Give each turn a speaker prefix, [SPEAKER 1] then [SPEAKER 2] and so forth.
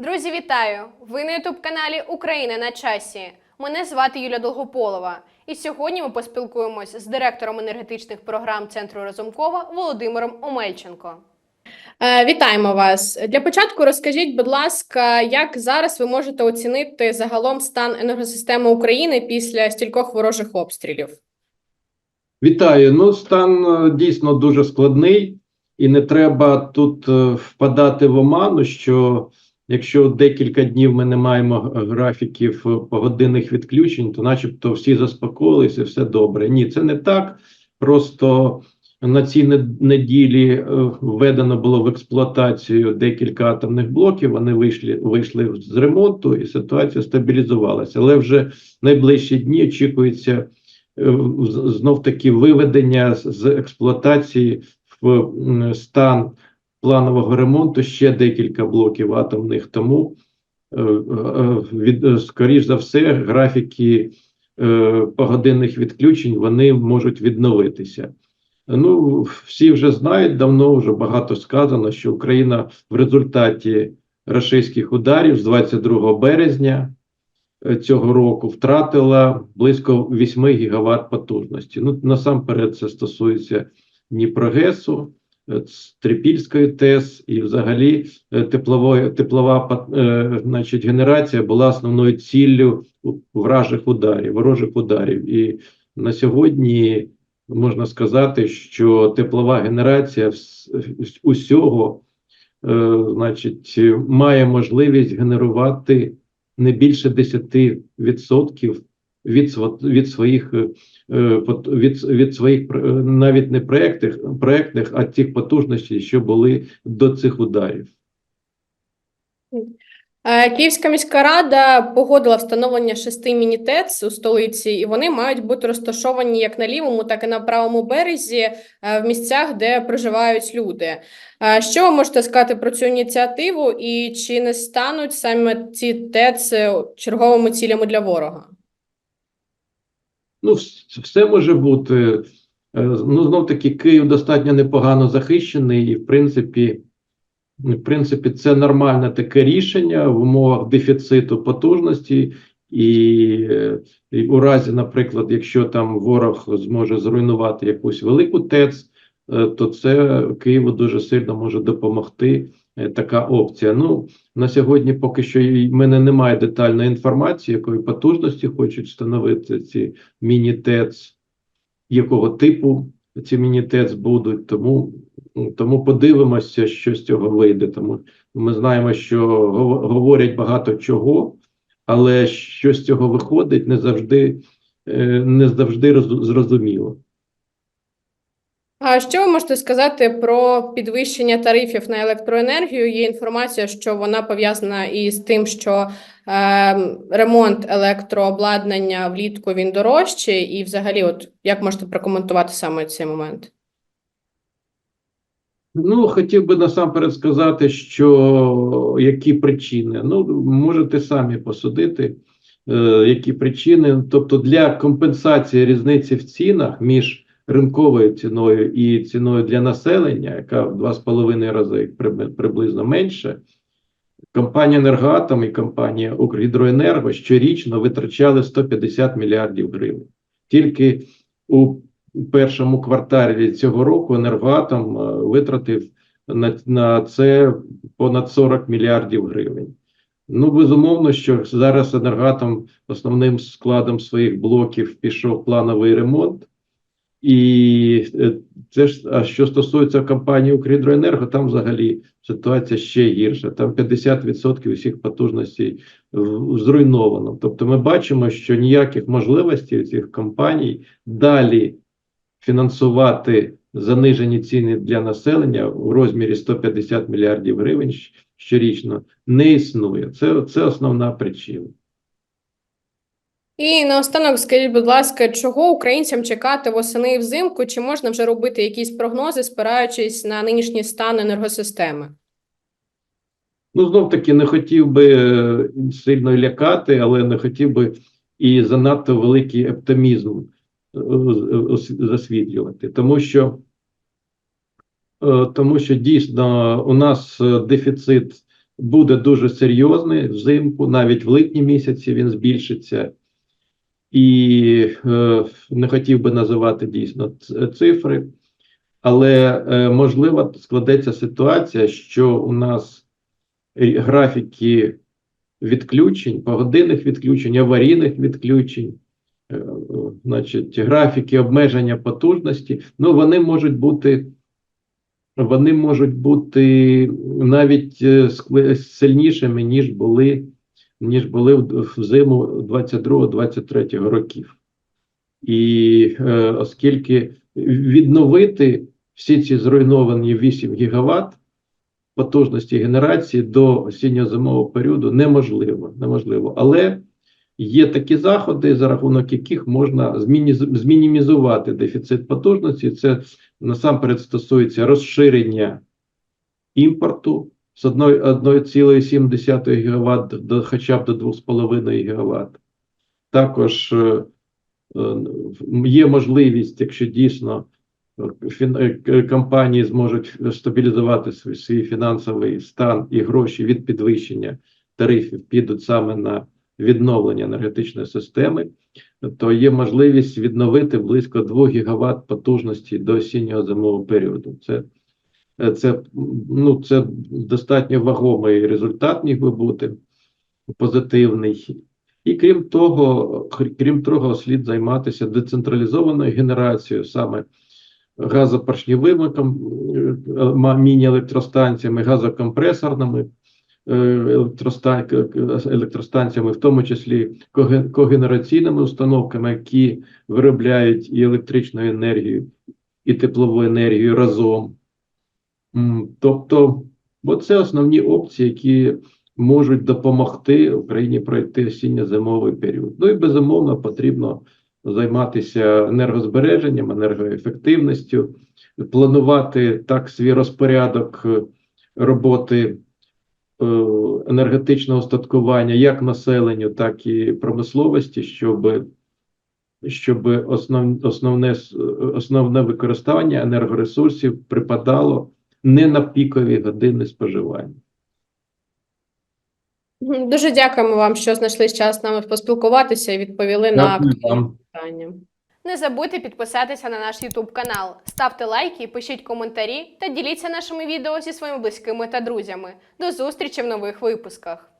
[SPEAKER 1] Друзі, вітаю! Ви на ютуб каналі Україна на часі. Мене звати Юля Долгополова. І сьогодні ми поспілкуємось з директором енергетичних програм Центру Разумкова Володимиром Омельченко. Е, Вітаємо вас. Для початку розкажіть, будь ласка, як зараз ви можете оцінити загалом стан енергосистеми України після стількох ворожих обстрілів?
[SPEAKER 2] Вітаю. Ну, стан е, дійсно дуже складний, і не треба тут е, впадати в оману, що якщо декілька днів ми не маємо графіків е, погодинних відключень, то начебто всі заспокоїлися, все добре. Ні, це не так. Просто на цій неділі е, введено було в експлуатацію декілька атомних блоків. Вони вийшли, вийшли з ремонту, і ситуація стабілізувалася. Але вже найближчі дні очікується знов таки виведення з експлуатації в стан планового ремонту ще декілька блоків атомних. Тому е, е, від е, скоріш за все, графіки погодинних відключень вони можуть відновитися. Ну, всі вже знають давно, вже багато сказано, що Україна в результаті рашистських ударів з 22 березня цього року втратила близько 8 гігават потужності. Ну, насамперед, це стосується Дніпрогесу, Трипільської ТЕС і взагалі е, теплової, теплова е, значить, генерація була основною ціллю вражих ударів, ворожих ударів. І на сьогодні можна сказати, що теплова генерація усього е, значить, має можливість генерувати не більше 10% від, від своїх е, е, від, від своїх пр- е, навіть не проєктних, проєктних, а тих потужностей, що були до цих ударів.
[SPEAKER 1] Е, Київська міська рада погодила встановлення шести міні-ТЕЦ у столиці, і вони мають бути розташовані як на лівому, так і на правому березі в місцях, де проживають люди. Що ви можете сказати про цю ініціативу, і чи не стануть саме ці ТЕЦ черговими цілями для ворога?
[SPEAKER 2] Ну, все може бути. Е, Ну, знов таки, Київ достатньо непогано захищений, і в принципі, в принципі, це нормальне таке рішення в умовах дефіциту потужності, і, е, і у разі, наприклад, якщо там ворог зможе зруйнувати якусь велику ТЕЦ, е, то це Києву дуже сильно може допомогти така опція. Ну, на сьогодні поки що в мене немає детальної інформації, якої потужності хочуть встановити ці міні-ТЕЦ, якого типу ці міні-ТЕЦ будуть. Тому, ну, тому подивимося, що з цього вийде. Тому ми знаємо, що говорять багато чого, але що з цього виходить, не завжди, е, не завжди зрозуміло.
[SPEAKER 1] А що ви можете сказати про підвищення тарифів на електроенергію? Є інформація, що вона пов'язана із тим, що е, ремонт електрообладнання влітку він дорожчий, і взагалі, от як можете прокоментувати саме цей момент?
[SPEAKER 2] Ну, хотів би насамперед сказати, що які причини. Ну, можете самі посудити, е, які причини. Тобто, для компенсації різниці в цінах між ринковою ціною і ціною для населення, яка в 2,5 рази приблизно менше, компанія «Енергоатом» і компанія «Укргідроенерго» щорічно витрачали 150 мільярдів гривень. Тільки у першому кварталі цього року енергоатом е, витратив на, на це понад 40 мільярдів гривень. Ну, безумовно, що зараз енергоатом основним складом своїх блоків пішов плановий ремонт. І е, це ж, а що стосується компанії «Укргідроенерго», там взагалі ситуація ще гірша. Там 50% усіх потужностей зруйновано. Тобто ми бачимо, що ніяких можливостей у цих компаній далі фінансувати занижені ціни для населення у розмірі 150 мільярдів гривень щорічно не існує. Це, це основна причина.
[SPEAKER 1] І наостанок, скажіть, будь ласка, чого українцям чекати восени і взимку? Чи можна вже робити якісь прогнози, спираючись на нинішній стан енергосистеми?
[SPEAKER 2] Ну, знов таки, не хотів би е, сильно лякати, але не хотів би і занадто великий оптимізм е, засвітлювати, тому що, е, тому що дійсно у нас е, дефіцит буде дуже серйозний взимку, навіть в липні місяці він збільшиться. І е, не хотів би називати дійсно цифри, але е, можливо складеться ситуація, що у нас е, графіки відключень, погодинних відключень, аварійних відключень, е, е, значить, графіки обмеження потужності, ну вони можуть бути. Вони можуть бути навіть е, сильнішими, ніж були, ніж були в зиму 22-23 років. І е, оскільки відновити всі ці зруйновані 8 гігават потужності генерації до осінньо-зимового періоду неможливо. неможливо. Але є такі заходи, за рахунок яких можна зміні- змінімізувати дефіцит потужності. Це насамперед стосується розширення імпорту з 1,7 ГВт до хоча б до 2,5 ГВт. Також е, е, є можливість, якщо дійсно е, компанії зможуть стабілізувати свій, фінансовий стан і гроші від підвищення тарифів підуть саме на відновлення енергетичної системи, то є можливість відновити близько 2 гігават потужності до осіннього зимового періоду. Це, це, ну, це достатньо вагомий результат міг би бути позитивний. І крім того, крім того, слід займатися децентралізованою генерацією, саме газопоршньовими ком- е, міні-електростанціями, газокомпресорними е, електростанціями, в тому числі когенераційними установками, які виробляють і електричну енергію, і теплову енергію разом. Тобто, бо це основні опції, які можуть допомогти Україні пройти осінньо-зимовий період. Ну і безумовно потрібно займатися енергозбереженням, енергоефективністю, планувати так свій розпорядок роботи е, енергетичного остаткування як населенню, так і промисловості, щоб, щоб основне, основне використання енергоресурсів припадало не на пікові години споживання.
[SPEAKER 1] Дуже дякуємо вам, що знайшли час з нами поспілкуватися і відповіли на
[SPEAKER 2] Дякую
[SPEAKER 1] актуальні
[SPEAKER 2] вам.
[SPEAKER 1] питання. Не забудьте підписатися на наш YouTube канал, ставте лайки, пишіть коментарі та діліться нашими відео зі своїми близькими та друзями. До зустрічі в нових випусках.